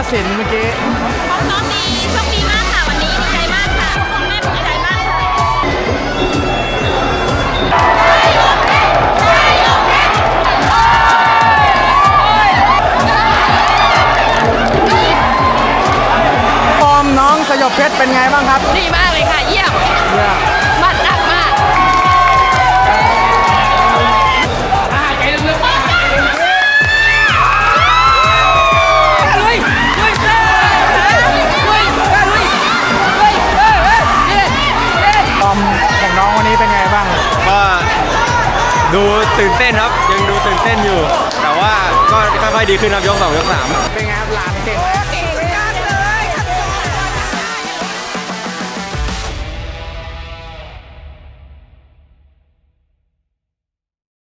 ทศิลป์เมื่อกี้ควอมดีโชคดีมากค่ะวันนี้ดีมากค่ะพ่อแม่ภูมิใมากเลยฟอร์มน้องสยบเพชรเป็นไงบ้างครับ ดีมากเลยค่ะ เยี่ยม ดูตื่นเต้นครับยังดูตื่นเต้นอยู่ แต่ว่าก็ค่อยๆดีขึ้นครับยกสองยกสามเป็นไงครับล้า